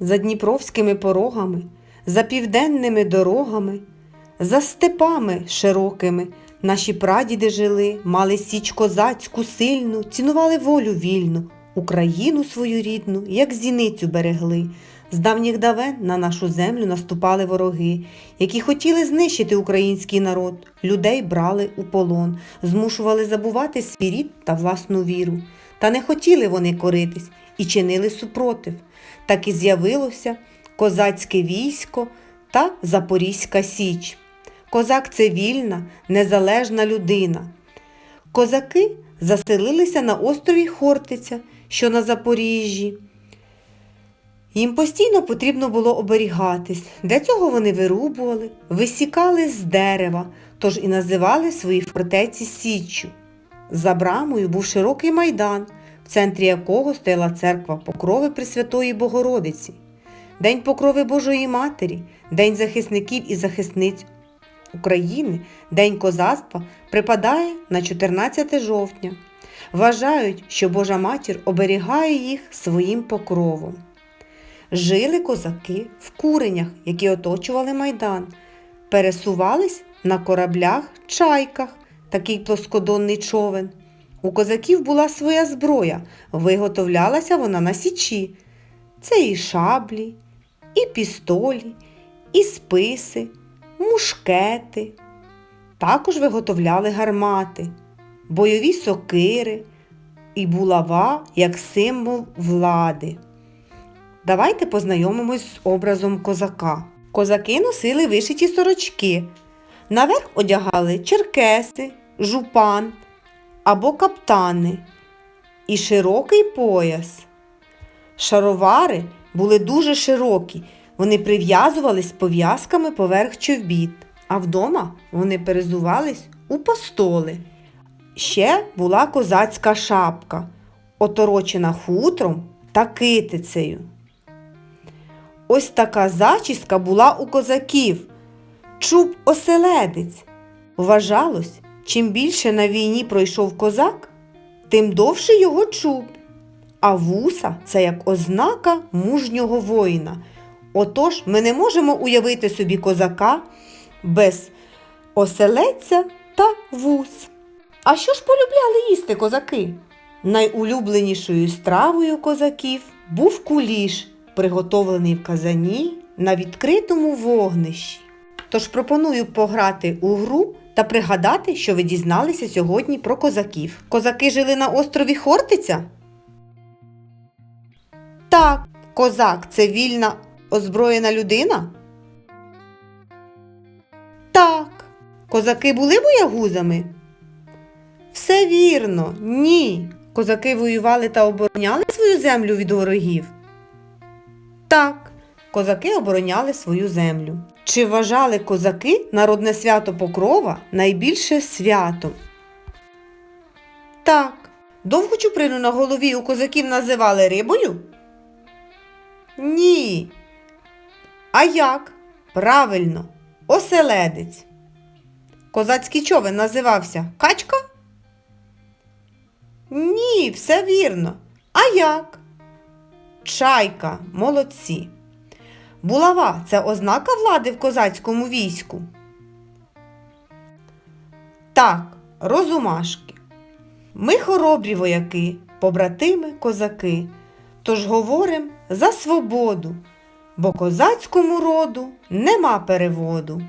за дніпровськими порогами, за південними дорогами, за степами широкими. Наші прадіди жили, мали січ козацьку сильну, цінували волю вільну, Україну свою рідну, як зіницю берегли. З давніх давен на нашу землю наступали вороги, які хотіли знищити український народ, людей брали у полон, змушували забувати свій рід та власну віру. Та не хотіли вони коритись і чинили супротив. Так і з'явилося козацьке військо та Запорізька Січ. Козак це вільна, незалежна людина. Козаки заселилися на острові Хортиця, що на Запоріжжі. Їм постійно потрібно було оберігатись. Для цього вони вирубували, висікали з дерева, тож і називали свої фортеці Січчю. За брамою був широкий майдан, в центрі якого стояла церква Покрови Пресвятої Богородиці. День Покрови Божої Матері, День захисників і захисниць України, День козацтва припадає на 14 жовтня. Вважають, що Божа матір оберігає їх своїм покровом. Жили козаки в куренях, які оточували майдан, пересувались на кораблях, чайках, такий плоскодонний човен. У козаків була своя зброя, виготовлялася вона на січі. Це і шаблі, і пістолі, і списи, мушкети. Також виготовляли гармати, бойові сокири і булава як символ влади. Давайте познайомимось з образом козака. Козаки носили вишиті сорочки. Наверх одягали черкеси, жупан або каптани і широкий пояс. Шаровари були дуже широкі, вони прив'язувались пов'язками поверх човбіт, а вдома вони перезувались у постоли. Ще була козацька шапка, оторочена хутром та китицею. Ось така зачіска була у козаків. Чуб оселедець. Вважалось, чим більше на війні пройшов козак, тим довше його чуб. А вуса це як ознака мужнього воїна. Отож, ми не можемо уявити собі козака без оселедця та вус. А що ж полюбляли їсти козаки? Найулюбленішою стравою козаків був куліш, приготовлений в казані на відкритому вогнищі. Тож пропоную пограти у гру та пригадати, що ви дізналися сьогодні про козаків. Козаки жили на острові Хортиця? Так, козак це вільна озброєна людина? Так. Козаки були боягузами? Все вірно, ні. Козаки воювали та обороняли свою землю від ворогів? Так, козаки обороняли свою землю. Чи вважали козаки народне свято Покрова найбільше святом? Так. Довгу чуприну на голові у козаків називали рибою? Ні. А як? Правильно, оселедець. Козацький човен називався качка? Ні, все вірно. А як? Чайка, молодці. Булава це ознака влади в козацькому війську. Так, розумашки. Ми хоробрі вояки, побратими козаки. Тож говорим за свободу, бо козацькому роду нема переводу.